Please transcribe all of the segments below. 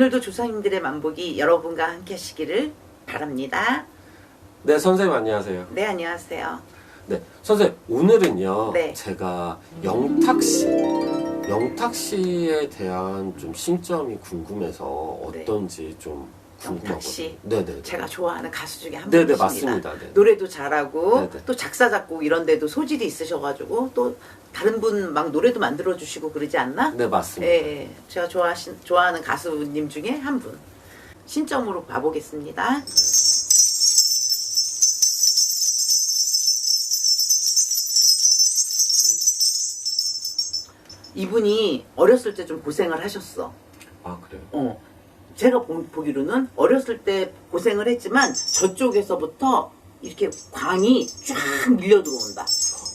오늘도 조상님들의 만복이 여러분과 함께 하시기를 바랍니다. 네, 선생님 안녕하세요. 네, 안녕하세요. 네, 선생님 오늘은요. 네. 제가 영탁 씨, 영탁 씨에 대한 좀 심점이 궁금해서 네. 어떤지 좀 궁금하거든요. 영탁씨? 네네. 제가 좋아하는 가수 중에 한 네네 분이십니다. 맞습니다. 네. 노래도 잘하고 네네. 또 작사 작곡 이런 데도 소질이 있으셔가지고 또 다른 분 막 노래도 만들어 주시고 그러지 않나? 네 맞습니다. 예, 예. 제가 좋아하신 좋아하는 가수님 중에 한 분. 신점으로 봐보겠습니다. 이분이 어렸을 때 좀 고생을 하셨어. 아 그래요. 어. 제가 보, 보기로는 어렸을 때 고생을 했지만 저쪽에서부터 이렇게 광이 쫙 밀려 들어온다.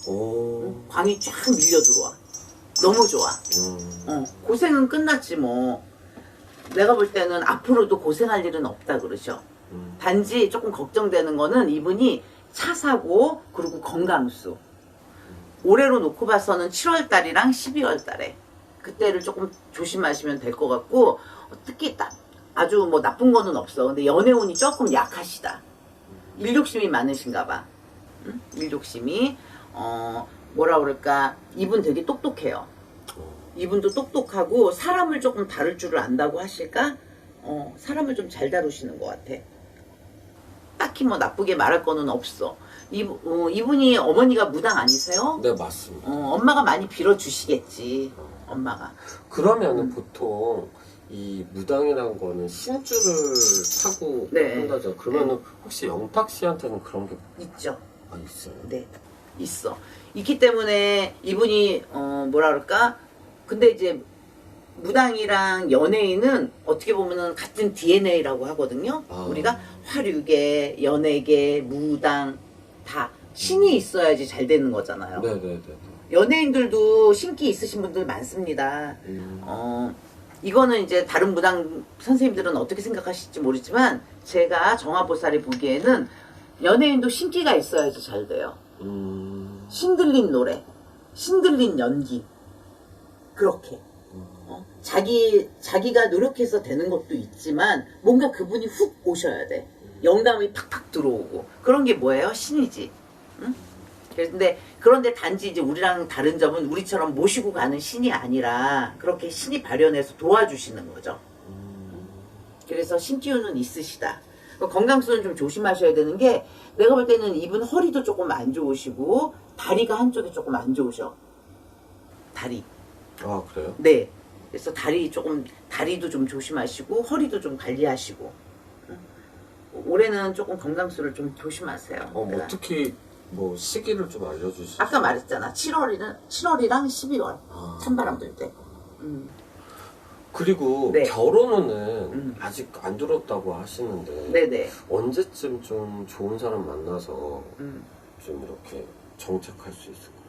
오. 광이 쫙 밀려 들어와. 너무 좋아. 음. 어, 고생은 끝났지 뭐. 내가 볼 때는 앞으로도 고생할 일은 없다 그러셔. 음. 단지 조금 걱정되는 거는 이분이 차 사고 그리고 건강수. 올해로 놓고 봐서는 7월 달이랑 12월 달에 그때를 조금 조심하시면 될 것 같고 어, 특히 딱 아주 뭐 나쁜 거는 없어. 근데 연애운이 조금 약하시다. 일욕심이 많으신가 봐. 응? 일욕심이 어 뭐라 그럴까 이분 되게 똑똑해요. 이분도 똑똑하고 사람을 조금 다룰 줄을 안다고 하실까? 어, 사람을 좀 잘 다루시는 것 같아. 딱히 뭐 나쁘게 말할 거는 없어. 이분, 어, 이분이 어머니가 무당 아니세요? 네 맞습니다. 어, 엄마가 많이 빌어주시겠지. 엄마가. 그러면은 음. 보통 이 무당이라는 거는 신주를 타고 네. 한다죠. 그러면은 혹시 영탁 씨한테는 그런 게 있죠. 아, 있어요? 네. 있어. 있기 때문에 이분이, 어, 뭐라 그럴까? 근데 이제 무당이랑 연예인은 어떻게 보면은 같은 DNA라고 하거든요. 아. 우리가 화류계, 연예계, 무당 다 신이 있어야지 잘 되는 거잖아요. 네네네. 연예인들도 신기 있으신 분들 많습니다. 음. 어, 이거는 이제 다른 무당 선생님들은 어떻게 생각하실지 모르지만 제가 정화보살이 보기에는 연예인도 신기가 있어야지 잘 돼요. 음. 신들린 노래, 신들린 연기. 그렇게. 어, 자기, 자기가 노력해서 되는 것도 있지만 뭔가 그분이 훅 오셔야 돼. 영감이 팍팍 들어오고. 그런 게 뭐예요? 신이지. 응? 근데 그런데 단지 이제 우리랑 다른 점은 우리처럼 모시고 가는 신이 아니라 그렇게 신이 발현해서 도와주시는 거죠. 그래서 신기운은 있으시다. 그 건강수는 좀 조심하셔야 되는 게 내가 볼 때는 이분 허리도 조금 안 좋으시고 다리가 한쪽이 조금 안 좋으셔. 다리. 아 그래요? 네. 그래서 다리 조금 다리도 좀 조심하시고 허리도 좀 관리하시고. 응. 올해는 조금 건강수를 좀 조심하세요. 어, 뭐 내가. 특히 뭐 시기를 좀 알려주시죠. 아까 말했잖아. 7월이랑 7월이랑 12월 아. 찬바람 불 때. 음. 그리고 네. 결혼은 음. 아직 안 들었다고 하시는데 네네. 언제쯤 좀 좋은 사람 만나서 음. 좀 이렇게 정착할 수 있을까요?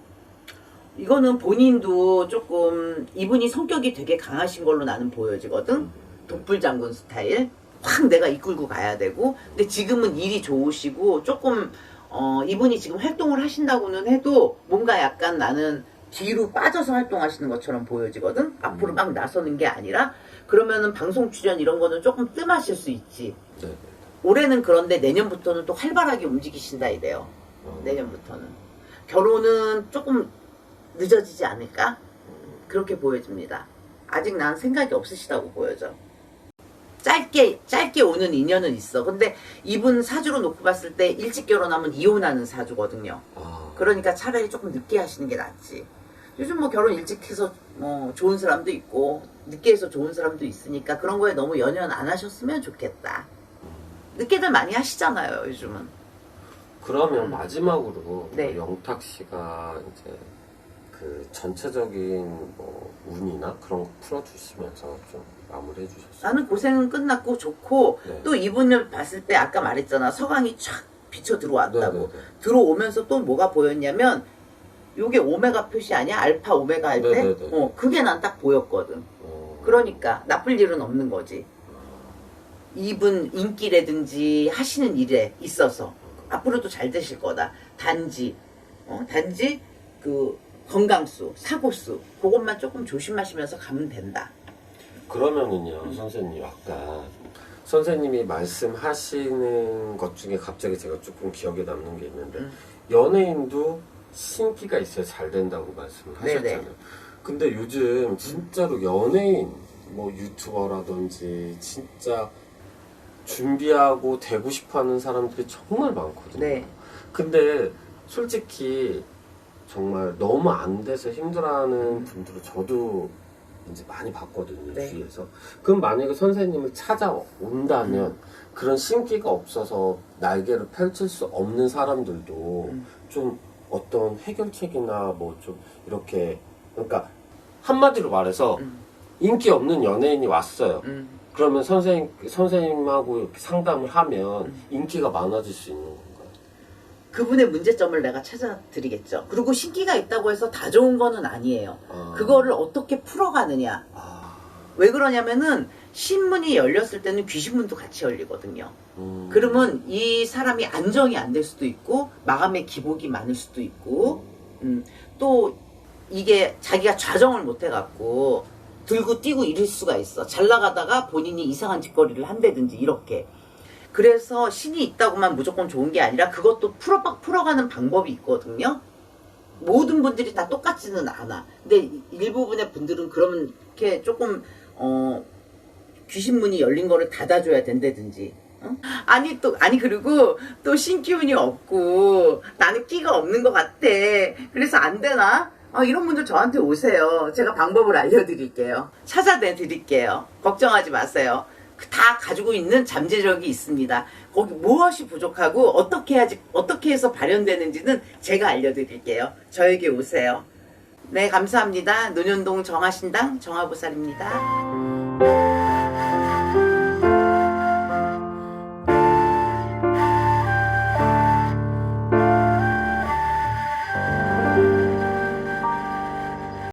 이거는 본인도 조금 이분이 성격이 되게 강하신 걸로 나는 보여지거든. 독불 장군 스타일. 확 내가 이끌고 가야 되고. 근데 지금은 일이 좋으시고 조금 어 이분이 지금 활동을 하신다고는 해도 뭔가 약간 나는 뒤로 빠져서 활동하시는 것처럼 보여지거든. 앞으로 막 나서는 게 아니라 그러면은 방송 출연 이런 거는 조금 뜸하실 수 있지. 네. 올해는 그런데 내년부터는 또 활발하게 움직이신다 이래요. 어, 내년부터는 결혼은 조금 늦어지지 않을까 그렇게 보여집니다. 아직 난 생각이 없으시다고 보여져. 짧게 짧게 오는 인연은 있어. 근데 이분 사주로 놓고 봤을 때 일찍 결혼하면 이혼하는 사주거든요. 아, 그러니까 차라리 조금 늦게 하시는 게 낫지. 요즘 뭐 결혼 일찍 해서 뭐 좋은 사람도 있고 늦게 해서 좋은 사람도 있으니까 그런 거에 너무 연연 안 하셨으면 좋겠다. 늦게들 많이 하시잖아요, 요즘은. 그러면 음. 마지막으로 네. 뭐 영탁 씨가 이제 그 전체적인 뭐 운이나 그런 거 풀어주시면서 좀 마무리해 주셨어요. 나는 고생은 끝났고 좋고 네. 또 이분을 봤을 때 아까 말했잖아. 서강이 촥 비쳐 들어왔다고. 네 네 네. 들어오면서 또 뭐가 보였냐면 요게 오메가 표시 아니야? 알파 오메가 할 때? 네 네 네. 어 그게 난 딱 보였거든. 어, 그러니까 나쁠 일은 없는 거지. 이분 인기라든지 하시는 일에 있어서 앞으로도 잘 되실 거다. 단지 어 단지 그 건강수 사고수 그것만 조금 조심하시면서 가면 된다 그러면은요 선생님 아까 선생님이 말씀하시는 것 중에 갑자기 제가 조금 기억에 남는 게 있는데 음. 연예인도 신기가 있어야 잘 된다고 말씀을 네네. 하셨잖아요. 근데 요즘 진짜로 연예인 뭐 유튜버라든지 진짜 준비하고 되고 싶어하는 사람들이 정말 많거든요. 네. 근데 솔직히 정말 너무 안 돼서 힘들어하는 분들을 저도 이제 많이 봤거든요 네. 주위에서 그럼 만약에 선생님을 찾아온다면 그런 신기가 없어서 날개를 펼칠 수 없는 사람들도 음. 좀 어떤 해결책이나 뭐 좀 이렇게 그러니까 한마디로 말해서 음. 인기 없는 연예인이 왔어요 음. 그러면 선생님 선생님하고 이렇게 상담을 하면 음. 인기가 많아질 수 있는 건가요? 그분의 문제점을 내가 찾아드리겠죠. 그리고 신기가 있다고 해서 다 좋은 거는 아니에요. 아. 그거를 어떻게 풀어가느냐. 아, 왜 그러냐면은 신문이 열렸을 때는 귀신문도 같이 열리거든요. 음. 그러면 이 사람이 안정이 안 될 수도 있고 마감의 기복이 많을 수도 있고 음, 또 이게 자기가 좌정을 못 해갖고 들고 뛰고 이럴 수가 있어. 잘 나가다가 본인이 이상한 짓거리를 한다든지 이렇게. 그래서 신이 있다고만 무조건 좋은 게 아니라 그것도 풀어, 풀어가는 방법이 있거든요. 모든 분들이 다 똑같지는 않아. 근데 이- 일부분의 분들은 그렇게 조금, 어, 귀신문이 열린 거를 닫아줘야 된다든지. 어? 아니 또 아니 그리고 또 신기운이 없고 나는 끼가 없는 것 같아. 그래서 안 되나? 어, 이런 분들 저한테 오세요. 제가 방법을 알려드릴게요. 찾아내 드릴게요. 걱정하지 마세요. 그다 가지고 있는 잠재력이 있습니다. 거기 무엇이 부족하고 어떻게 해야지 어떻게 해서 발현되는지는 제가 알려드릴게요. 저에게 오세요. 네 감사합니다. 논현동 정화신당 정화보살입니다.